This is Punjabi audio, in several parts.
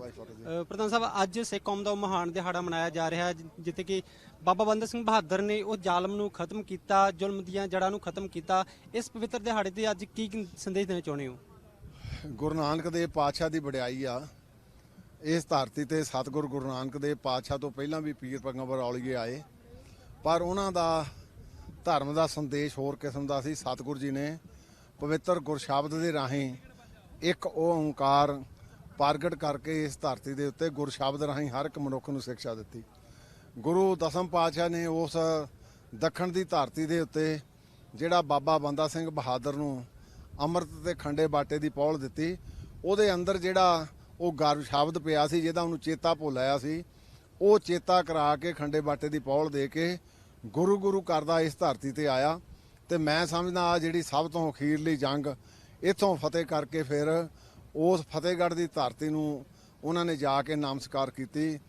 ਵਾਹਿਗੁਰੂ ਜੀ ਅ, ਪ੍ਰਧਾਨ ਸਾਹਿਬ ਅੱਜ ਸਿੱਖ ਕੌਮ ਦਾ ਉਹ ਮਹਾਨ ਦਿਹਾੜਾ ਮਨਾਇਆ ਜਾ ਰਿਹਾ ਹੈ ਜਿ- ਜਿੱਥੇ ਕਿ ਬਾਬਾ ਬੰਦਾ ਸਿੰਘ ਬਹਾਦਰ ਨੇ ਉਹ ਜ਼ਾਲਮ ਨੂੰ ਖਤਮ ਕੀਤਾ ਜ਼ੁਲਮ ਦੀਆਂ ਜੜ੍ਹਾਂ ਨੂੰ ਖਤਮ ਕੀਤਾ। ਇਸ ਪਵਿੱਤਰ ਦਿਹਾੜੇ ਤੇ ਅੱਜ ਕੀ ਕੀ ਸੰਦੇਸ਼ ਦੇਣਾ ਚਾਹੁੰਦੇ ਹੋ? ਗੁਰੂ ਨਾਨਕ ਦੇਵ ਪਾਤਸ਼ਾਹ ਦੀ ਵਡਿਆਈ ਆ। ਇਸ ਧਰਤੀ ਤੇ ਸਤਿਗੁਰੂ ਗੁਰੂ ਨਾਨਕ ਦੇਵ ਪਾਤਸ਼ਾਹ ਤੋਂ ਪਹਿਲਾਂ ਵੀ ਪੀਰ ਪੈਗੰਬਰ ਔਲੀਏ ਆਏ। ਪਰ ਉਹਨਾਂ ਦਾ ਧਰਮ ਦਾ ਸੰਦੇਸ਼ ਹੋਰ ਕਿਸਮ ਦਾ ਸੀ। ਸਤਿਗੁਰੂ ਜੀ ਨੇ ਪਵਿੱਤਰ ਗੁਰਸ਼ਬਦ ਦੇ ਰਾਹੀਂ ਇੱਕ ਓੰਕਾਰ ਪ੍ਰਗਟ ਕਰਕੇ ਇਸ ਧਰਤੀ ਦੇ ਉੱਤੇ ਗੁਰਸ਼ਬਦ ਰਾਹੀਂ ਹਰ ਇੱਕ ਮਨੁੱਖ ਨੂੰ ਸਿੱਖਿਆ ਦਿੱਤੀ। ਗੁਰੂ ਦਸਮ ਪਾਤਸ਼ਾਹ ਨੇ ਉਸ ਦੱਖਣ ਦੀ ਧਰਤੀ ਦੇ ਉੱਤੇ ਜਿਹੜਾ ਬਾਬਾ ਬੰਦਾ ਸਿੰਘ ਬਹਾਦਰ ਨੂੰ ਅੰਮ੍ਰਿਤ ਤੇ ਖੰਡੇ ਬਾਟੇ ਦੀ ਪੌਲ ਦਿੱਤੀ, ਉਹਦੇ ਅੰਦਰ ਜਿਹੜਾ ਉਹ ਗਰ ਸ਼ਬਦ ਪਿਆ ਸੀ, ਜਿਹਦਾ ਉਹਨੂੰ ਚੇਤਾ ਭੁੱਲ ਆਇਆ ਸੀ, ਉਹ ਚੇਤਾ ਕਰਾ ਕੇ ਖੰਡੇ ਬਾਟੇ ਦੀ ਪੌਲ ਦੇ ਕੇ ਗੁਰੂ ਗੁਰੂ ਕਰਦਾ ਇਸ ਧਰਤੀ ਤੇ ਆਇਆ ਤੇ ਮੈਂ ਸਮਝਦਾ ਆ ਜਿਹੜੀ ਸਭ ਤੋਂ ਅਖੀਰਲੀ ਜੰਗ ਇੱਥੋਂ ਫਤਿਹ ਕਰਕੇ ਫਿਰ ਉਸ ਫਤਿਹਗੜ੍ਹ ਦੀ ਧਰਤੀ ਨੂੰ ਉਹਨਾਂ ਨੇ ਜਾ ਕੇ ਨਮਸਕਾਰ ਕੀਤੀ।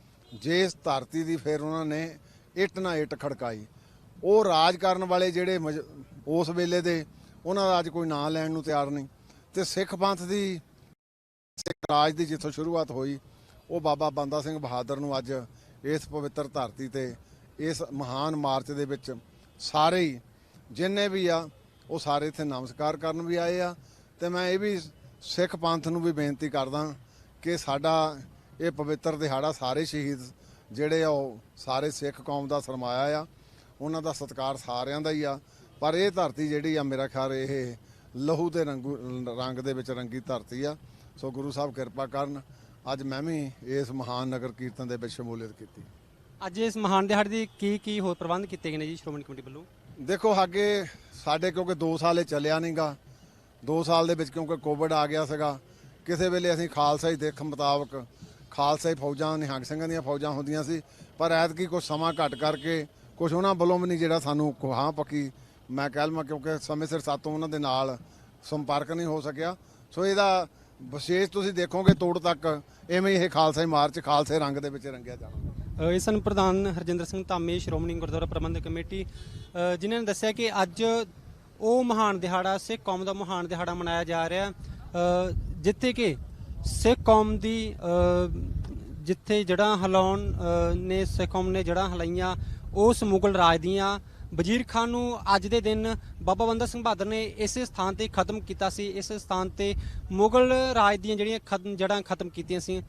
ਜਿਸ ਧਰਤੀ ਦੀ ਫਿਰ ਉਹਨਾਂ ਨੇ ਇੱਟ ਨਾ ਇੱਟ ਖੜਕਾਈ। ਉਹ ਰਾਜ ਕਰਨ ਵਾਲੇ ਜਿਹੜੇ ਮਜ- ਉਸ ਵੇਲੇ ਦੇ, ਉਹਨਾਂ ਦਾ ਅੱਜ ਕੋਈ ਨਾਂ ਲੈਣ ਨੂੰ ਤਿਆਰ ਨਹੀਂ। ਤੇ ਸਿੱਖ ਪੰਥ ਦੀ, ਸਿੱਖ ਰਾਜ ਦੀ ਜਿੱਥੋਂ ਸ਼ੁਰੂਆਤ ਹੋਈ, ਉਹ ਬਾਬਾ ਬੰਦਾ ਸਿੰਘ ਬਹਾਦਰ ਨੂੰ ਅੱਜ ਇਸ ਪਵਿੱਤਰ ਧਰਤੀ ਤੇ, ਇਸ ਮਹਾਨ ਮਾਰਚ ਦੇ ਵਿੱਚ ਸਾਰੇ ਹੀ, ਜਿੰਨੇ ਵੀ ਆ, ਉਹ ਸਾਰੇ ਇੱਥੇ ਨਮਸਕਾਰ ਕਰਨ ਵੀ ਆਏ ਆ। ਤੇ ਮੈਂ ਇਹ ਵੀ ਸਿੱਖ ਪੰਥ ਨੂੰ ਵੀ ਬੇਨਤੀ ਕਰਦਾ ਕਿ ਸਾਡਾ ਇਹ ਪਵਿੱਤਰ ਦਿਹਾੜਾ ਸਾਰੇ ਸ਼ਹੀਦ ਜਿਹੜੇ ਆ ਉਹ ਸਾਰੇ ਸਿੱਖ ਕੌਮ ਦਾ ਸਰਮਾਇਆ ਆ। ਉਹਨਾਂ ਦਾ ਸਤਿਕਾਰ ਸਾਰਿਆਂ ਦਾ ਹੀ ਆ। ਪਰ ਇਹ ਧਰਤੀ ਜਿਹੜੀ ਆ ਮੇਰਾ ਖਿਆਲ ਇਹ ਲਹੂ ਦੇ ਰੰਗੂ ਰੰਗ ਦੇ ਵਿੱਚ ਰੰਗੀ ਧਰਤੀ ਆ। ਸੋ ਗੁਰੂ ਸਾਹਿਬ ਕਿਰਪਾ ਕਰਨ ਅੱਜ ਮੈਂ ਵੀ ਇਸ ਮਹਾਨ ਨਗਰ ਕੀਰਤਨ ਦੇ ਵਿੱਚ ਸ਼ਮੂਲੀਅਤ ਕੀਤੀ। ਅੱਜ ਇਸ ਮਹਾਨ ਦਿਹਾੜੇ ਦੀ ਕੀ ਕੀ ਹੋਰ ਪ੍ਰਬੰਧ ਕੀਤੇ ਗਏ ਨੇ ਜੀ ਸ਼੍ਰੋਮਣੀ ਕਮੇਟੀ ਵੱਲੋਂ? ਦੇਖੋ ਅੱਗੇ ਸਾਡੇ ਕਿਉਂਕਿ 2 ਸਾਲ ਚੱਲਿਆ ਨਹੀਂਗਾ 2 ਸਾਲ ਦੇ ਵਿੱਚ ਕਿਉਂਕਿ ਕੋਵਿਡ ਆ ਗਿਆ ਸੀਗਾ, ਕਿਸੇ ਵੇਲੇ ਅਸੀਂ ਖਾਲਸਾ ਹੀ ਦੇਖ ਮੁਤਾਬਕ ਖਾਲਸਾ ਹੀ ਫੌਜਾਂ, ਨਿਹੰਗ ਸਿੰਘਾਂ ਦੀਆਂ ਫੌਜਾਂ ਹੁੰਦੀਆਂ ਸੀ, ਪਰ ਐਤਕੀ ਕੁਝ ਸਮਾਂ ਘੱਟ ਕਰਕੇ ਕੁਝ ਉਹਨਾਂ ਵੱਲੋਂ ਵੀ ਨਹੀਂ ਜਿਹੜਾ ਸਾਨੂੰ ਹਾਂ ਪੱਕੀ ਮੈਂ ਕਹਿ ਲਵਾਂ ਕਿਉਂਕਿ ਸਮੇਂ ਸਿਰ ਸਾਤੋਂ ਉਹਨਾਂ ਦੇ ਨਾਲ ਸੰਪਰਕ ਨਹੀਂ ਹੋ ਸਕਿਆ। ਸੋ ਇਹਦਾ ਵਿਸ਼ੇਸ਼ ਤੁਸੀਂ ਦੇਖੋਗੇ ਤੋੜ ਤੱਕ, ਐਵੇਂ ਇਹ ਖਾਲਸਾ ਹੀ ਮਾਰਚ, ਖਾਲਸੇ ਰੰਗ ਦੇ ਵਿੱਚ ਰੰਗਿਆ ਜਾਣਾ। ਇਹ ਸਨ ਪ੍ਰਧਾਨ ਹਰਜਿੰਦਰ ਸਿੰਘ ਧਾਮੀ, ਸ਼੍ਰੋਮਣੀ ਗੁਰਦੁਆਰਾ ਪ੍ਰਬੰਧਕ ਕਮੇਟੀ ਜਿਨ੍ਹਾਂ ਨੇ ਦੱਸਿਆ ਕਿ ਅੱਜ ਉਹ ਮਹਾਨ ਦਿਹਾੜਾ, ਸਿੱਖ ਕੌਮ ਦਾ ਮਹਾਨ ਦਿਹਾੜਾ ਮਨਾਇਆ ਜਾ ਰਿਹਾ। ਜਿੱਥੇ ਕਿ ਸਿੱਖ ਕੌਮ ਦੀ ਜਿੱਥੇ ਜੜਾਂ ਹਿਲਾਉਣ ਨੇ ਸਿੱਖ ਕੌਮ ਨੇ ਜੜਾਂ ਹਿਲਾਈਆਂ ਉਸ ਮੁਗਲ ਰਾਜ ਦੀਆਂ। ਵਜ਼ੀਰ ਖਾਨ ਨੂੰ ਅੱਜ ਦੇ ਦਿਨ ਬਾਬਾ ਬੰਦਾ ਸਿੰਘ ਬਹਾਦਰ ਨੇ ਇਸੇ ਸਥਾਨ ਤੇ ਖਤਮ ਕੀਤਾ ਸੀ। ਇਸ ਸਥਾਨ ਤੇ ਮੁਗਲ ਰਾਜ ਦੀਆਂ ਜਿਹੜੀਆਂ ਖਤਮ ਜੜਾਂ ਖਤਮ ਕੀਤੀਆਂ ਸੀ।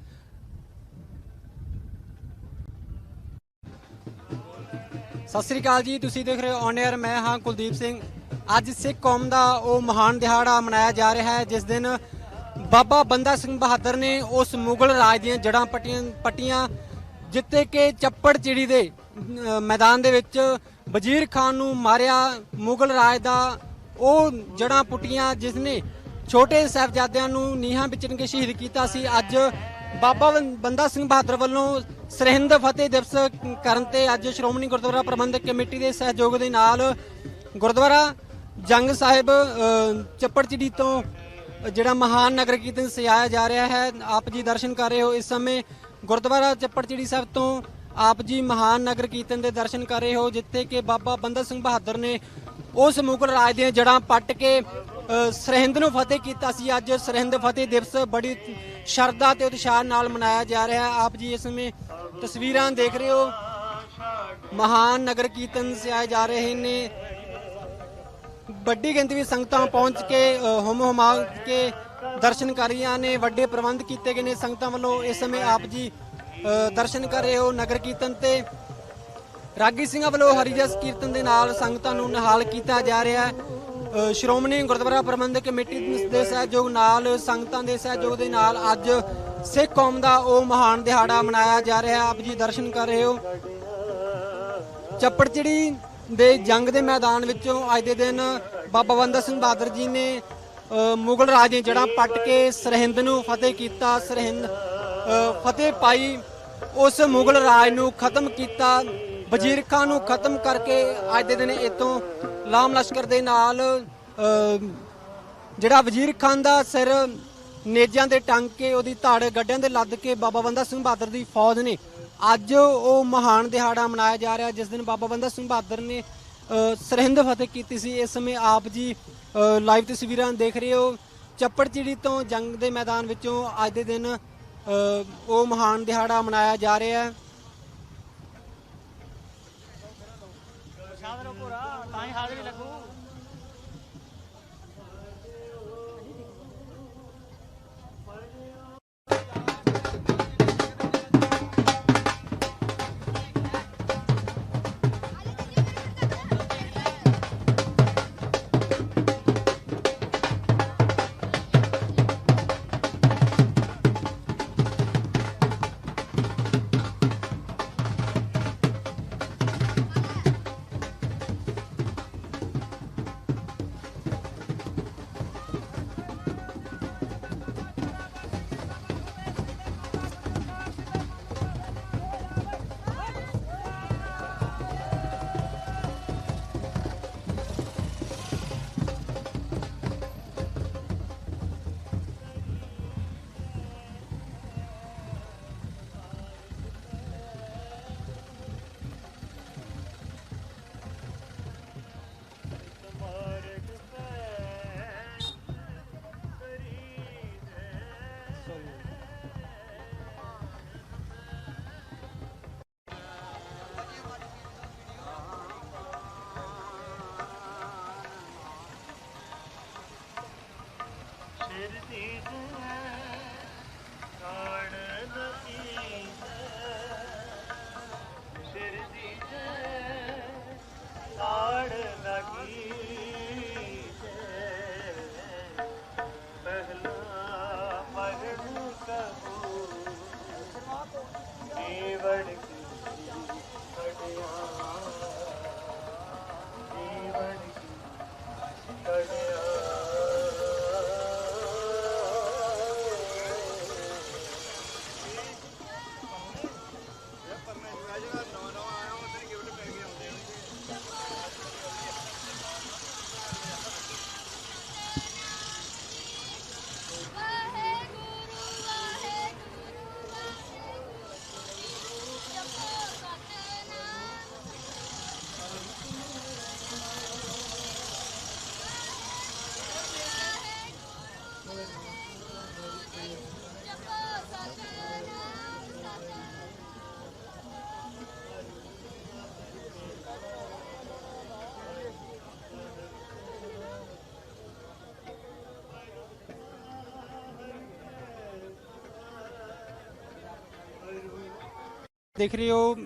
ਸਤਿ ਸ੍ਰੀ ਅਕਾਲ ਜੀ, ਤੁਸੀਂ ਦੇਖ ਰਹੇ ਹੋ ਔਨ 에ਅਰ ਮੈਂ ਹਾਂ ਕੁਲਦੀਪ ਸਿੰਘ। ਅੱਜ ਸਿੱਖ ਕੌਮ ਦਾ ਉਹ ਮਹਾਨ ਦਿਹਾੜਾ ਮਨਾਇਆ ਜਾ ਰਿਹਾ ਹੈ, ਜਿਸ ਦਿਨ ਬਾਬਾ ਬੰਦਾ ਸਿੰਘ ਬਹਾਦਰ ਨੇ ਉਸ ਮੁਗਲ ਰਾਜ ਦੀਆਂ ਜੜਾਂ ਪੱਟੀਆਂ ਪੱਟੀਆਂ, ਜਿੱਤੇ ਕਿ ਚੱਪੜ ਚਿੜੀ ਦੇ ਮੈਦਾਨ ਦੇ ਵਿੱਚ ਵਜ਼ੀਰ ਖਾਨ ਨੂੰ ਮਾਰਿਆ ਮੁਗਲ ਰਾਜ ਦਾ ਉਹ ਜੜਾਂ ਪੁੱਟੀਆਂ, ਜਿਸ ਨੇ ਛੋਟੇ ਸਾਹਿਬਜ਼ਾਦਿਆਂ ਨੂੰ ਨੀਹਾਂ ਵਿੱਚ ਕੇ ਸ਼ਹੀਦ ਕੀਤਾ ਸੀ। ਅੱਜ ਬਾਬਾ ਬੰ- ਬੰਦਾ ਸਿੰਘ ਬਹਾਦਰ ਵੱਲੋਂ ਸਰਹਿੰਦ ਫਤਿਹ ਦਿਵਸ ਕਰਨ ਤੇ ਅੱਜ ਸ਼੍ਰੋਮਣੀ ਗੁਰਦੁਆਰਾ ਪ੍ਰਬੰਧਕ ਕਮੇਟੀ ਦੇ ਸਹਿਯੋਗ ਦੇ ਨਾਲ ਗੁਰਦੁਆਰਾ ਜੰਗ ਸਾਹਿਬ ਚੱਪੜਚਿੜੀ ਤੋਂ ਜਿਹੜਾ ਮਹਾਨ ਨਗਰ ਕੀਰਤਨ ਸਜਾਇਆ ਜਾ ਰਿਹਾ ਹੈ, ਆਪ ਜੀ ਦਰਸ਼ਨ ਕਰ ਰਹੇ ਹੋ ਇਸ ਸਮੇਂ। ਗੁਰਦੁਆਰਾ ਚੱਪੜਚਿੜੀ ਸਾਹਿਬ ਤੋਂ ਆਪ ਜੀ ਮਹਾਨ ਨਗਰ ਕੀਰਤਨ ਦੇ ਦਰਸ਼ਨ ਕਰ ਰਹੇ ਹੋ, ਜਿੱਥੇ ਕਿ ਬਾਬਾ ਬੰਦਾ ਸਿੰਘ ਬਹਾਦਰ ਨੇ ਉਸ ਮੁਗਲ ਰਾਜ ਦੀਆਂ ਜੜਾਂ ਪੱਟ ਕੇ ਸਰਹਿੰਦ ਨੂੰ ਫਤਿਹ ਕੀਤਾ ਸੀ। ਅੱਜ ਸਰਹਿੰਦ ਫਤਿਹ ਦਿਵਸ ਬੜੀ ਸ਼ਰਧਾ ਤੇ ਉਤਸ਼ਾਹ ਨਾਲ ਮਨਾਇਆ ਜਾ ਰਿਹਾ ਹੈ। ਆਪ ਜੀ ਇਸ ਸਮੇਂ ਤਸਵੀਰਾਂ ਦੇਖ ਰਹੇ ਹੋ। ਮਹਾਨ ਨਗਰ ਕੀਰਤਨ ਸਜਾਏ ਜਾ ਰਹੇ ਨੇ। ਵੱਡੀ ਗਿਣਤੀ ਵਿੱਚ ਸੰਗਤਾਂ ਪਹੁੰਚ ਕੇ ਅ, ਹੁਮ ਹੁਮਾ ਕੇ ਦਰਸ਼ਨ ਕਰ ਰਹੀਆਂ ਨੇ ਵੱਡੇ ਪ੍ਰਬੰਧ ਕੀਤੇ ਗਏ ਨੇ ਸੰਗਤਾਂ ਵੱਲੋਂ। ਇਸ ਸਮੇਂ ਆਪ ਜੀ ਦਰਸ਼ਨ ਕਰ ਰਹੇ ਹੋ ਨਗਰ ਕੀਰਤਨ ਤੇ। ਰਾਗੀ ਸਿੰਘਾਂ ਵੱਲੋਂ ਹਰੀਜਸ ਕੀਰਤਨ ਦੇ ਨਾਲ ਸੰਗਤਾਂ ਨੂੰ ਨਿਹਾਲ ਕੀਤਾ ਜਾ ਰਿਹਾ ਹੈ। ਸ਼੍ਰੋਮਣੀ ਗੁਰਦੁਆਰਾ ਪ੍ਰਬੰਧਕ ਕਮੇਟੀ ਦੇ ਸਹਿਯੋਗ ਨਾਲ ਸੰਗਤਾਂ ਦੇ ਸਹਿਯੋਗ ਦੇ ਨਾਲ ਅੱਜ ਸਿੱਖ ਕੌਮ ਦਾ ਉਹ ਮਹਾਨ ਦਿਹਾੜਾ ਮਨਾਇਆ ਜਾ ਰਿਹਾ ਆਪ ਜੀ ਦਰਸ਼ਨ ਕਰ ਰਹੇ ਹੋ। ਚੱਪੜਚਿੜੀ ਦੇ ਜੰਗ ਦੇ ਮੈਦਾਨ ਵਿੱਚੋਂ ਅੱਜ ਦੇ ਦਿਨ ਬਾਬਾ ਬੰਦਾ ਸਿੰਘ ਬਹਾਦਰ ਜੀ ਨੇ ਮੁਗਲ ਰਾਜ ਦੀਆਂ ਜੜ੍ਹਾਂ ਪੱਟ ਕੇ ਸਰਹਿੰਦ ਨੂੰ ਫਤਿਹ ਕੀਤਾ, ਸਰਹਿੰਦ ਫਤਿਹ ਪਾਈ, ਉਸ ਮੁਗਲ ਰਾਜ ਨੂੰ ਖਤਮ ਕੀਤਾ ਵਜ਼ੀਰ ਖਾਨ ਨੂੰ ਖਤਮ ਕਰਕੇ ਅੱਜ ਦੇ ਦਿਨ ਇਤੋਂ ਲਾਮ ਲਸ਼ਕਰ ਦੇ ਨਾਲ ਜਿਹੜਾ ਵਜ਼ੀਰ ਖਾਨ ਦਾ ਸਿਰ ਨੇਜਾਂ ਦੇ ਟੰਗ ਕੇ, ਉਹਦੀ ਧੜ ਗੱਡਿਆਂ ਦੇ ਲੱਦ ਕੇ ਬਾਬਾ ਬੰਦਾ ਸਿੰਘ ਬਹਾਦਰ ਦੀ ਫੌਜ ਨੇ ਅੱਜ ਉਹ ਮਹਾਨ ਦਿਹਾੜਾ ਮਨਾਇਆ ਜਾ ਰਿਹਾ, ਜਿਸ ਦਿਨ ਬਾਬਾ ਬੰਦਾ ਸਿੰਘ ਬਹਾਦਰ ਨੇ ਸਰਹਿੰਦ ਫਤਿਹ ਕੀਤੀ ਸੀ। ਇਸ ਸਮੇਂ ਆਪ ਜੀ ਲਾਈਵ ਤਸਵੀਰਾਂ ਦੇਖ ਰਹੇ ਹੋ। ਚੱਪੜਚਿੜੀ ਤੋਂ ਜੰਗ ਦੇ ਮੈਦਾਨ ਵਿੱਚੋਂ ਅੱਜ ਦੇ ਦਿਨ ਉਹ ਮਹਾਨ ਦਿਹਾੜਾ ਮਨਾਇਆ ਜਾ ਰਿਹਾ ਹੈ। Hare Krishna, Hare Hare. ਦੇਖ ਰਹੇ ਹੋ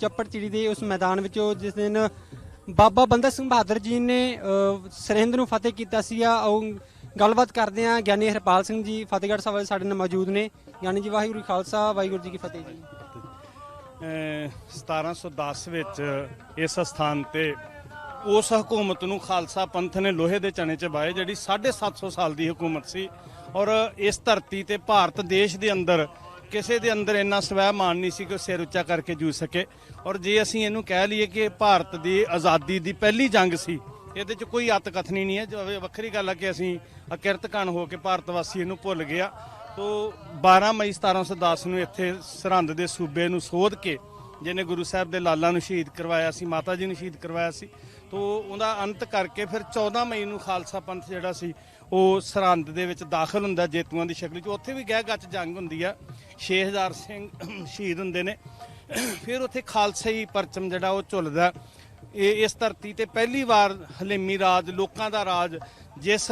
ਚੱਪੜ ਚਿੜੀ ਦੇ ਉਸ ਮੈਦਾਨ ਵਿੱਚੋਂ ਜਿਸ ਦਿਨ ਬਾਬਾ ਬੰਦਾ ਸਿੰਘ ਬਹਾਦਰ ਜੀ ਨੇ ਸਰਹਿੰਦ ਨੂੰ ਫਤਿਹ ਕੀਤਾ ਸੀ ਆਓ ਗੱਲਬਾਤ ਕਰਦੇ ਆ ਗਿਆਨੀ ਹਰਪਾਲ ਸਿੰਘ ਜੀ, ਫਤਿਹਗੜ੍ਹ ਸਾਹਿਬ ਵਾਲੇ ਸਾਡੇ ਨਾਲ ਮੌਜੂਦ ਨੇ। ਗਿਆਨੀ ਜੀ, ਵਾਹਿਗੁਰੂ ਜੀ ਖਾਲਸਾ, ਵਾਹਿਗੁਰੂ ਜੀ ਕੀ ਫਤਿਹ ਜੀ। ਅਹ 1710 ਵਿੱਚ ਇਸ ਸਥਾਨ ਤੇ ਉਸ ਹਕੂਮਤ ਨੂੰ ਖਾਲਸਾ ਪੰਥ ਨੇ ਲੋਹੇ ਦੇ ਚਣੇ ਚ ਬਾਏ ਜਿਹੜੀ 750 ਸਾਲ ਦੀ ਹਕੂਮਤ ਸੀ। ਔਰ ਇਸ ਧਰਤੀ ਤੇ ਭਾਰਤ ਦੇਸ਼ ਦੇ ਅੰਦਰ ਕਿਸੇ ਦੇ ਅੰਦਰ ਇੰਨਾ ਸਵੈ ਸਵੈਮਾਨ ਨਹੀਂ ਸੀ ਕਿ ਉਹ ਸਿਰ ਉੱਚਾ ਕਰਕੇ ਜੂ ਸਕੇ। ਔਰ ਜੇ ਅਸੀਂ ਇਹਨੂੰ ਕਹਿ ਲਈਏ ਕਿ ਭਾਰਤ ਦੀ ਆਜ਼ਾਦੀ ਦੀ ਪਹਿਲੀ ਜੰਗ ਸੀ, ਇਹਦੇ 'ਚ ਕੋਈ ਅਤ ਕਥਨੀ ਨਹੀਂ ਹੈ। ਜੋ ਵੱਖਰੀ ਗੱਲ ਹੈ ਕਿ ਅਸੀਂ ਅਕਿਰਤ ਹੋ ਕੇ ਭਾਰਤ ਵਾਸੀ ਇਹਨੂੰ ਭੁੱਲ ਗਿਆ। ਤੋ 12 ਮਈ 1710 ਨੂੰ ਇੱਥੇ ਸਰਹੰਦ ਦੇ ਸੂਬੇ ਨੂੰ ਸੋਧ ਕੇ ਜਿਹਨੇ ਗੁਰੂ ਸਾਹਿਬ ਦੇ ਲਾਲਾਂ ਨੂੰ ਸ਼ਹੀਦ ਕਰਵਾਇਆ ਸੀ, ਮਾਤਾ ਜੀ ਨੂੰ ਸ਼ਹੀਦ ਕਰਵਾਇਆ ਸੀ, ਤੋ ਉਹਦਾ ਅੰਤ ਕਰਕੇ ਫਿਰ 14 ਮਈ ਨੂੰ ਖਾਲਸਾ ਪੰਥ ਜਿਹੜਾ ਸੀ ਉਹ ਸਰਹੰਦ ਦੇ ਵਿੱਚ ਦਾਖਲ ਹੁੰਦਾ ਜੇਤੂਆਂ ਦੀ ਸ਼ਕਲ 'ਚ ਉੱਥੇ ਵੀ ਗਹਿ ਗੱਚ ਜੰਗ ਹੁੰਦੀ ਆ। 6000 ਸਿੰਘ ਸ਼ਹੀਦ ਹੁੰਦੇ ਨੇ। ਫਿਰ ਉੱਥੇ ਖਾਲਸਾਈ ਪਰਚਮ ਜਿਹੜਾ ਉਹ ਝੁੱਲਦਾ। ਇਹ ਇਸ ਧਰਤੀ ਤੇ ਪਹਿਲੀ ਵਾਰ ਹਲੇਮੀ ਰਾਜ, ਲੋਕਾਂ ਦਾ ਰਾਜ, ਜਿਸ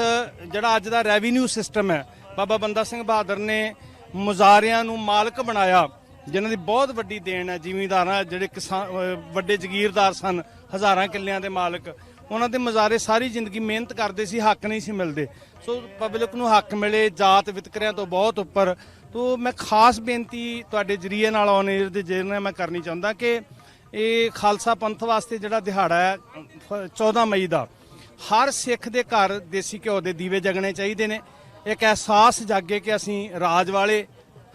ਜਿਹੜਾ ਅੱਜ ਦਾ ਰੈਵਨਿਊ ਸਿਸਟਮ ਹੈ। ਬਾਬਾ ਬੰਦਾ ਸਿੰਘ ਬਹਾਦਰ ਨੇ ਮੁਜ਼ਾਰਿਆਂ ਨੂੰ ਮਾਲਕ ਬਣਾਇਆ, ਜਿਨ੍ਹਾਂ ਦੀ ਬਹੁਤ ਵੱਡੀ ਦੇਣ ਹੈ, ਜ਼ਿਮੀਂਦਾਰਾਂ ਜਿਹੜੇ ਕਿਸਾਨ ਵੱਡੇ ਜ਼ਗੀਰਦਾਰ ਸਨ, ਹਜ਼ਾਰਾਂ ਕਿੱਲਿਆਂ ਦੇ ਮਾਲਕ। ਉਹਨਾਂ ਦੇ ਮਜ਼ਾਰੇ ਸਾਰੀ ਜ਼ਿੰਦਗੀ ਮਿਹਨਤ ਕਰਦੇ ਸੀ ਹੱਕ ਨਹੀਂ ਸੀ ਮਿਲਦੇ। ਸੋ ਪਬਲਿਕ ਨੂੰ ਹੱਕ ਮਿਲੇ ਜਾਤ ਵਿਤਕਰਿਆਂ ਤੋਂ ਬਹੁਤ ਉੱਪਰ। ਤੋਂ ਮੈਂ ਖਾਸ ਬੇਨਤੀ ਤੁਹਾਡੇ ਜਰੀਏ ਨਾਲ ਔਨ 에ਅਰ ਦੇ ਜਰੀਏ ਨਾਲ ਮੈਂ ਕਰਨੀ ਚਾਹੁੰਦਾ ਕਿ ਇਹ ਖਾਲਸਾ ਪੰਥ ਵਾਸਤੇ ਜਿਹੜਾ ਦਿਹਾੜਾ ਹੈ ਅ, 14 ਮਈ ਦਾ ਹਰ ਸਿੱਖ ਦੇ ਘਰ ਦੇਸੀ ਘਿਓ ਦੇ ਦੀਵੇ ਜਗਣੇ ਚਾਹੀਦੇ ਨੇ। ਇੱਕ ਅਹਿਸਾਸ ਜਾਗੇ ਕਿ ਅਸੀਂ ਰਾਜ ਵਾਲੇ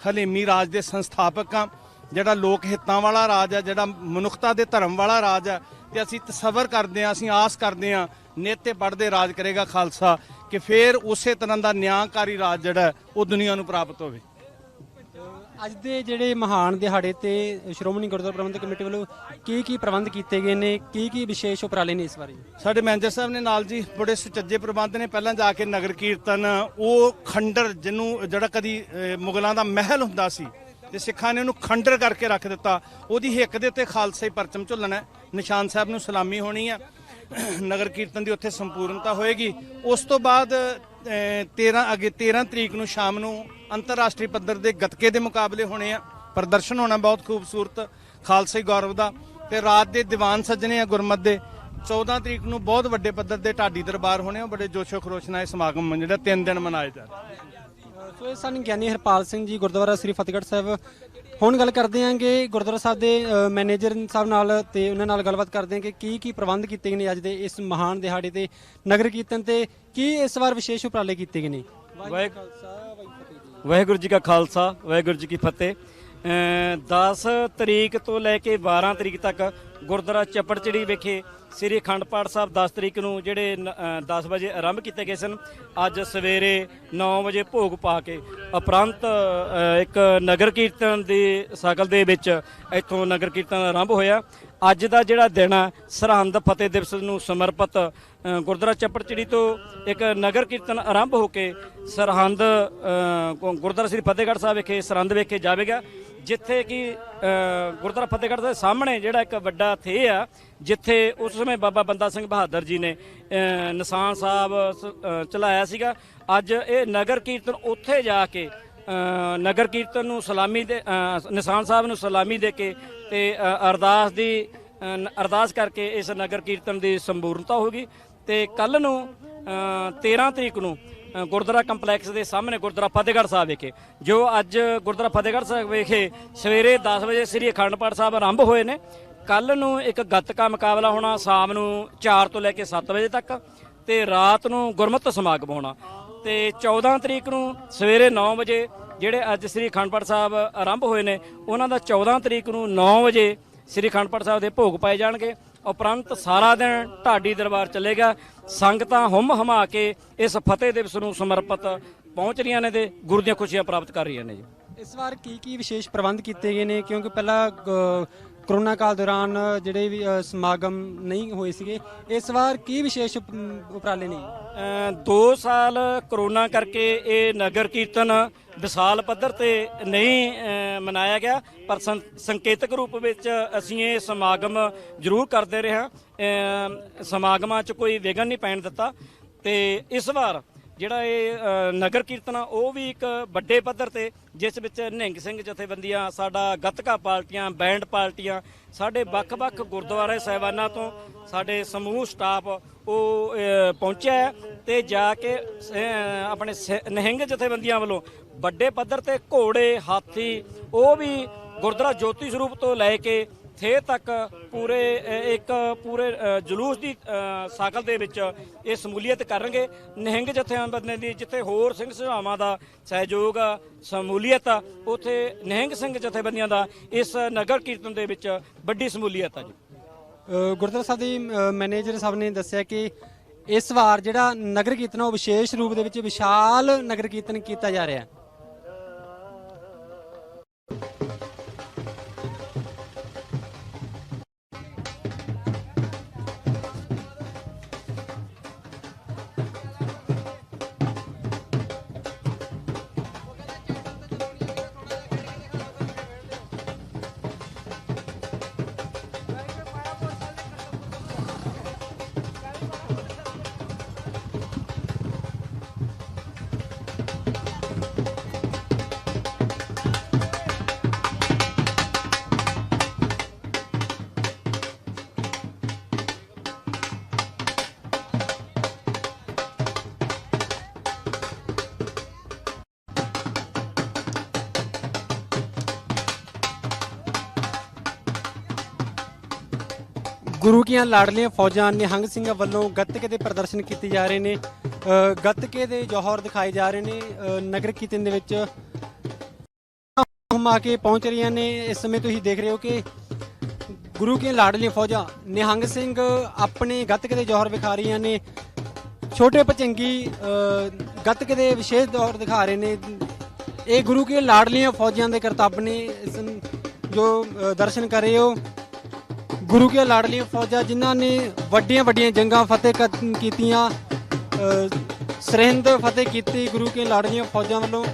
ਹਲੇਮੀ ਰਾਜ ਦੇ ਸੰਸਥਾਪਕ ਹਾਂ ਜਿਹੜਾ ਲੋਕ ਹਿੱਤਾਂ ਵਾਲਾ ਰਾਜ ਹੈ ਜਿਹੜਾ ਮਨੁੱਖਤਾ ਦੇ ਧਰਮ ਵਾਲਾ ਰਾਜ ਹੈ ਤੇ ਅਸੀਂ ਤਸਵਰ ਕਰਦੇ ਹਾਂ ਅਸੀਂ ਆਸ ਕਰਦੇ ਹਾਂ ਨੇਤੇ ਪੜਦੇ ਰਾਜ ਕਰੇਗਾ ਖਾਲਸਾ ਕਿ ਫਿਰ ਉਸੇ ਤਰ੍ਹਾਂ ਦਾ ਨਿਆਂਕਾਰੀ ਰਾਜ ਜਿਹੜਾ ਉਹ ਦੁਨੀਆ ਨੂੰ ਪ੍ਰਾਪਤ ਹੋਵੇ। ਅੱਜ ਦੇ ਜਿਹੜੇ ਮਹਾਨ ਦਿਹਾੜੇ ਤੇ ਸ਼੍ਰੋਮਣੀ ਗੁਰਦੁਆਰਾ ਪ੍ਰਬੰਧਕ ਕਮੇਟੀ ਵੱਲੋਂ ਕੀ ਕੀ ਪ੍ਰਬੰਧ ਕੀਤੇ ਗਏ ਨੇ ਕੀ ਕੀ ਵਿਸ਼ੇਸ਼ ਉਪਰਾਲੇ ਨੇ ਇਸ ਬਾਰੇ? ਸਾਡੇ ਮੈਨੇਜਰ ਸਾਹਿਬ ਨੇ ਨਾਲ ਜੀ ਬੜੇ ਸੁਚੱਜੇ ਪ੍ਰਬੰਧ ਨੇ ਪਹਿਲਾਂ ਜਾ ਕੇ ਨਗਰ ਕੀਰਤਨ ਉਹ ਖੰਡਰ ਜਿਹਨੂੰ ਜਿਹੜਾ ਕਦੀ ਮੁਗਲਾਂ ਦਾ ਮਹਿਲ ਹੁੰਦਾ ਸੀ ਤੇ ਸਿੱਖਾਂ ਨੇ ਉਹਨੂੰ ਖੰਡਰ ਕਰਕੇ ਰੱਖ ਦਿੱਤਾ। ਉਹਦੀ ਹਿੱਕ ਦੇ ਉੱਤੇ ਖਾਲਸਾਈ ਪਰਚਮ ਝੁੱਲਣਾ ਨਿਸ਼ਾਨ ਸਾਹਿਬ ਨੂੰ ਸਲਾਮੀ ਹੋਣੀ ਹੈ। ਨਗਰ ਕੀਰਤਨ ਦੀ ਉੱਥੇ ਸੰਪੂਰਨਤਾ ਹੋਏਗੀ। ਉਸ ਤੋਂ ਬਾਅਦ ਅਹ, 13 ਅਗੇ 13 ਤਰੀਕ ਨੂੰ ਸ਼ਾਮ ਨੂੰ ਅੰਤਰਰਾਸ਼ਟਰੀ ਪੱਧਰ ਦੇ ਗੱਤਕੇ ਦੇ ਮੁਕਾਬਲੇ ਹੋਣੇ ਆ। ਪ੍ਰਦਰਸ਼ਨ ਹੋਣਾ ਬਹੁਤ ਖੂਬਸੂਰਤ ਖਾਲਸੇ ਗੌਰਵ ਦਾ। ਤੇ ਰਾਤ ਦੇ ਦੀਵਾਨ ਸੱਜਣੇ ਆ ਗੁਰਮਤ ਦੇ। 14 ਤਰੀਕ ਨੂੰ ਬਹੁਤ ਵੱਡੇ ਪੱਧਰ ਦੇ ਢਾਡੀ ਦਰਬਾਰ ਹੋਣੇ ਆ। ਬੜੇ ਜੋਸ਼ੋ ਖਰੋਸ਼ ਨਾਲ ਇਹ ਸਮਾਗਮ ਜਿਹੜਾ 3 ਦਿਨ ਮਨਾਇਆ ਜਾ ਰਹੇ। ਸੋ ਇਹ ਸਨ ਗਿਆਨੀ ਹਰਪਾਲ ਸਿੰਘ ਜੀ, ਗੁਰਦੁਆਰਾ ਸ੍ਰੀ ਫਤਿਹਗੜ੍ਹ ਸਾਹਿਬ। ਹੁਣ ਗੱਲ ਕਰਦੇ ਹਾਂਗੇ ਗੁਰਦੁਆਰਾ ਸਾਹਿਬ ਦੇ ਮੈਨੇਜਰ ਸਾਹਿਬ ਨਾਲ ਤੇ ਉਹਨਾਂ ਨਾਲ ਗੱਲਬਾਤ ਕਰਦੇ ਹਾਂ ਕਿ ਕੀ ਕੀ ਪ੍ਰਬੰਧ ਕੀਤੇ ਗਏ ਨੇ ਅੱਜ ਦੇ ਇਸ ਮਹਾਨ ਦਿਹਾੜੇ ਤੇ, ਨਗਰ ਕੀਰਤਨ ਤੇ, ਕੀ ਇਸ ਵਾਰ ਵਿਸ਼ੇਸ਼ ਉਪਰਾਲੇ ਕੀਤੇ ਗਏ ਨੇ? ਵਾਹਿਗੁਰੂ ਜੀ ਕਾ ਖਾਲਸਾ, ਵਾਹਿਗੁਰੂ ਜੀ ਕੀ ਫਤਿਹ। 10 ਤਰੀਕ ਤੋਂ ਲੈ ਕੇ 12 ਤਰੀਕ ਤੱਕ ਗੁਰਦੁਆਰਾ ਚੱਪੜਚਿੜੀ ਵਿਖੇ ਸ੍ਰੀ ਅਖੰਡ ਪਾਠ ਸਾਹਿਬ 10 ਤਰੀਕ ਨੂੰ ਜਿਹੜੇ ਨ- ਅ, 10 ਵਜੇ ਆਰੰਭ ਕੀਤੇ ਗਏ ਸਨ ਅੱਜ ਸਵੇਰੇ 9 ਵਜੇ ਭੋਗ ਪਾ ਕੇ ਉਪਰੰਤ ਇੱਕ ਨਗਰ ਕੀਰਤਨ ਦੀ ਸ਼ਕਲ ਦੇ ਵਿੱਚ ਇੱਥੋਂ ਨਗਰ ਕੀਰਤਨ ਆਰੰਭ ਹੋਇਆ। ਅੱਜ ਦਾ ਜਿਹੜਾ ਦਿਨ ਆ ਸਰਹੰਦ ਫਤਿਹ ਦਿਵਸ ਨੂੰ ਸਮਰਪਿਤ ਗੁਰਦੁਆਰਾ ਚੱਪੜਚਿੜੀ ਤੋਂ ਇੱਕ ਨਗਰ ਕੀਰਤਨ ਆਰੰਭ ਹੋ ਕੇ ਸਰਹੰਦ ਗੁਰਦੁਆਰਾ ਸ੍ਰੀ ਫਤਿਹਗੜ੍ਹ ਸਾਹਿਬ ਵਿਖੇ ਸਰਹੰਦ ਵਿਖੇ ਜਾਵੇਗਾ। ਜਿੱਥੇ ਕਿ ਗੁਰਦੁਆਰਾ ਫਤਿਹਗੜ੍ਹ ਦੇ ਸਾਹਮਣੇ ਜਿਹੜਾ ਇੱਕ ਵੱਡਾ ਥੇ ਆ ਜਿੱਥੇ ਉਸ ਸਮੇਂ ਬਾਬਾ ਬੰਦਾ ਸਿੰਘ ਬਹਾਦਰ ਜੀ ਨੇ ਨਿਸ਼ਾਨ ਸਾਹਿਬ ਚਲਾਇਆ ਸੀਗਾ। ਅੱਜ ਇਹ ਨਗਰ ਕੀਰਤਨ ਉੱਥੇ ਜਾ ਕੇ ਨਗਰ ਕੀਰਤਨ ਨੂੰ ਸਲਾਮੀ ਦੇ ਨਿਸ਼ਾਨ ਸਾਹਿਬ ਨੂੰ ਸਲਾਮੀ ਦੇ ਕੇ ਤੇ ਅਰਦਾਸ ਦੀ ਅਰਦਾਸ ਕਰਕੇ ਇਸ ਨਗਰ ਕੀਰਤਨ ਦੀ ਸੰਪੂਰਨਤਾ ਹੋਗੀ ਤੇ ਕੱਲ ਨੂੰ ਅ, 13 ਤਰੀਕ ਨੂੰ ਗੁਰਦੁਆਰਾ ਕੰਪਲੈਕਸ ਦੇ ਸਾਹਮਣੇ ਗੁਰਦੁਆਰਾ ਫਤਿਹਗੜ੍ਹ ਸਾਹਿਬ ਵਿਖੇ, ਜੋ ਅੱਜ ਗੁਰਦੁਆਰਾ ਫਤਿਹਗੜ੍ਹ ਸਾਹਿਬ ਵਿਖੇ ਸਵੇਰੇ 10 ਵਜੇ ਸ੍ਰੀ ਅਖੰਡ ਪਾਠ ਸਾਹਿਬ ਆਰੰਭ ਹੋਏ ਨੇ। ਕੱਲ ਨੂੰ ਇੱਕ ਗੱਤਕਾ ਮੁਕਾਬਲਾ ਹੋਣਾ, ਸ਼ਾਮ ਨੂੰ 4 ਤੋਂ ਲੈ ਕੇ 7 ਵਜੇ ਤੱਕ ਤੇ ਰਾਤ ਨੂੰ ਗੁਰਮਤਿ ਸਮਾਗਮ ਹੋਣਾ। ਤੇ 14 ਤਰੀਕ ਨੂੰ ਸਵੇਰੇ 9 ਵਜੇ ਜਿਹੜੇ ਅੱਜ ਸ੍ਰੀ ਅਖੰਡ ਪਾਠ ਸਾਹਿਬ ਆਰੰਭ ਹੋਏ ਨੇ, ਉਹਨਾਂ ਦਾ 14 ਤਰੀਕ ਨੂੰ 9 ਵਜੇ ਸ੍ਰੀ ਅਖੰਡ ਪਾਠ ਸਾਹਿਬ ਦੇ ਭੋਗ ਪਾਏ ਜਾਣਗੇ। ਉਪਰੰਤ ਸਾਰਾ ਦਿਨ ਢਾਡੀ ਦਰਬਾਰ ਚੱਲੇਗਾ ਸੰਗਤਾਂ ਹੁੰਮ ਹਮਾ ਕੇ ਇਸ ਫਤਿਹ ਦਿਵਸ ਨੂੰ ਸਮਰਪਿਤ ਪਹੁੰਚ ਰਹੀਆਂ ਨੇ ਤੇ ਗੁਰੂ ਦੀਆਂ ਖੁਸ਼ੀਆਂ ਪ੍ਰਾਪਤ ਕਰ ਰਹੀਆਂ ਨੇ ਜੀ। ਇਸ ਵਾਰ ਕੀ ਕੀ ਵਿਸ਼ੇਸ਼ ਪ੍ਰਬੰਧ ਕੀਤੇ ਗਏ ਨੇ? ਕਿਉਂਕਿ ਪਹਿਲਾਂ ਕਰੋਨਾ ਕਾਲ ਦੌਰਾਨ ਜਿਹੜੇ ਵੀ ਸਮਾਗਮ ਨਹੀਂ ਹੋਏ ਸੀਗੇ ਇਸ ਵਾਰ ਕੀ ਵਿਸ਼ੇਸ਼ ਉਪ- ਉਪਰਾਲੇ ਨੇ? ਅ, ਦੋ ਸਾਲ ਕਰੋਨਾ ਕਰਕੇ ਇਹ ਨਗਰ ਕੀਰਤਨ ਵਿਸ਼ਾਲ ਪੱਧਰ ਤੇ ਨਹੀਂ ਮਨਾਇਆ ਗਿਆ, ਪਰ ਸੰਕੇਤਕ ਰੂਪ ਵਿੱਚ ਅਸੀਂ ਇਹ ਸਮਾਗਮ ਜ਼ਰੂਰ ਕਰਦੇ ਰਹੇ ਹਾਂ। ਸਮਾਗਮਾਂ 'ਚ ਕੋਈ ਵਿਘਨ ਨਹੀਂ ਪੈਣ ਦਿੱਤਾ। ਤੇ ਇਸ ਵਾਰ ਜਿਹੜਾ ਇਹ ਨਗਰ ਕੀਰਤਨ ਆ, ਉਹ ਵੀ ਇੱਕ ਵੱਡੇ ਪੱਧਰ ਤੇ, ਜਿਸ ਵਿੱਚ ਨਿਹੰਗ ਸਿੰਘ ਜਥੇਬੰਦੀਆਂ, ਸਾਡਾ ਗੱਤਕਾ ਪਾਰਟੀਆਂ, ਬੈਂਡ ਪਾਰਟੀਆਂ, ਸਾਡੇ ਵੱਖ-ਵੱਖ ਗੁਰਦੁਆਰੇ ਸਾਹਿਬਾਨਾਂ ਤੋਂ, ਸਾਡੇ ਸਮੂਹ ਸਟਾਫ ਉਹ ਪਹੁੰਚਿਆ ਹੈ ਤੇ ਜਾ ਕੇ ਆਪਣੇ ਸ- ਨਿਹੰਗ ਜਥੇਬੰਦੀਆਂ ਵੱਲੋਂ ਵੱਡੇ ਪੱਧਰ ਤੇ ਘੋੜੇ ਹਾਥੀ ਉਹ ਵੀ ਗੁਰਦੁਆਰਾ ਜੋਤੀ ਸਰੂਪ ਤੋਂ ਲੈ ਕੇ ਥੇ ਤੱਕ ਪੂਰੇ ਇੱਕ ਪੂਰੇ ਜਲੂਸ ਦੀ ਅ, ਸਾਕਲ ਦੇ ਵਿੱਚ ਇਹ ਸਮੂਲੀਅਤ ਕਰਨਗੇ। ਨਿਹੰਗ ਜਥੇਬੰਦੀਆਂ ਦੀ ਜਿੱਥੇ ਹੋਰ ਸਿੰਘ ਸਭਾਵਾਂ ਦਾ ਸਹਿਯੋਗ ਆ, ਸਮੂਲੀਅਤ ਆ ਉਥੇ ਨਿਹੰਗ ਸਿੰਘ ਜਥੇਬੰਦੀਆਂ ਦਾ ਇਸ ਨਗਰ ਕੀਰਤਨ ਦੇ ਵਿੱਚ ਵੱਡੀ ਸਮੂਲੀਅਤ ਆ ਜੀ। ਗੁਰਦੁਆਰਾ ਸਾਹਿਬ ਦੇ ਮੈਨੇਜਰ ਸਾਹਿਬ ਨੇ ਦੱਸਿਆ ਕਿ ਇਸ ਵਾਰ ਜਿਹੜਾ ਨਗਰ ਕੀਰਤਨ ਉਹ ਵਿਸ਼ੇਸ਼ ਰੂਪ ਦੇ ਵਿੱਚ ਵਿਸ਼ਾਲ ਨਗਰ ਕੀਰਤਨ ਕੀਤਾ ਜਾ ਰਿਹਾ ਹੈ। ਗੁਰੂ ਕੀਆਂ ਲਾਡਲੀਆਂ ਫੌਜਾਂ ਨਿਹੰਗ ਸਿੰਘਾਂ ਵੱਲੋਂ ਗੱਤਕੇ ਦੇ ਪ੍ਰਦਰਸ਼ਨ ਕੀਤੇ ਜਾ ਰਹੇ ਨੇ। ਗੱਤਕੇ ਦੇ ਜੌਹਰ ਦਿਖਾਏ ਜਾ ਰਹੇ ਨੇ। ਨਗਰ ਕੀਰਤਨ ਦੇ ਵਿੱਚ ਹਮ ਆ ਕੇ ਪਹੁੰਚ ਰਹੀਆਂ ਨੇ। ਇਸ ਸਮੇਂ ਤੁਸੀਂ ਦੇਖ ਰਹੇ ਹੋ ਕਿ ਗੁਰੂ ਕੀਆਂ ਲਾਡਲੀਆਂ ਫੌਜਾਂ ਨਿਹੰਗ ਸਿੰਘ ਆਪਣੇ ਗੱਤਕੇ ਦੇ ਜੌਹਰ ਵਿਖਾ ਰਹੀਆਂ ਨੇ। ਛੋਟੇ ਪਚੰਗੀ ਅ, ਗੱਤਕੇ ਦੇ ਵਿਸ਼ੇਸ਼ ਦੌਰ ਦਿਖਾ ਰਹੇ ਨੇ। ਇਹ ਗੁਰੂ ਕੇ ਲਾਡਲੀਆਂ ਫੌਜਾਂ ਦੇ ਕਰਤੱਵ ਨੇ ਜੋ ਦਰਸ਼ਨ ਕਰ ਰਹੇ ਹੋ। ਗੁਰੂ ਕੇ ਲਾਡਲੀਆਂ ਫੌਜਾਂ ਜਿਨ੍ਹਾਂ ਨੇ ਵੱਡੀਆਂ ਵੱਡੀਆਂ ਜੰਗਾਂ ਫਤਿਹ ਕ- ਕੀਤੀਆਂ ਅ, ਸਰਹਿੰਦ ਫਤਿਹ ਕੀਤੀ ਗੁਰੂ ਕੇ ਲਾਡਲੀਆਂ ਫੌਜਾਂ ਵੱਲੋਂ।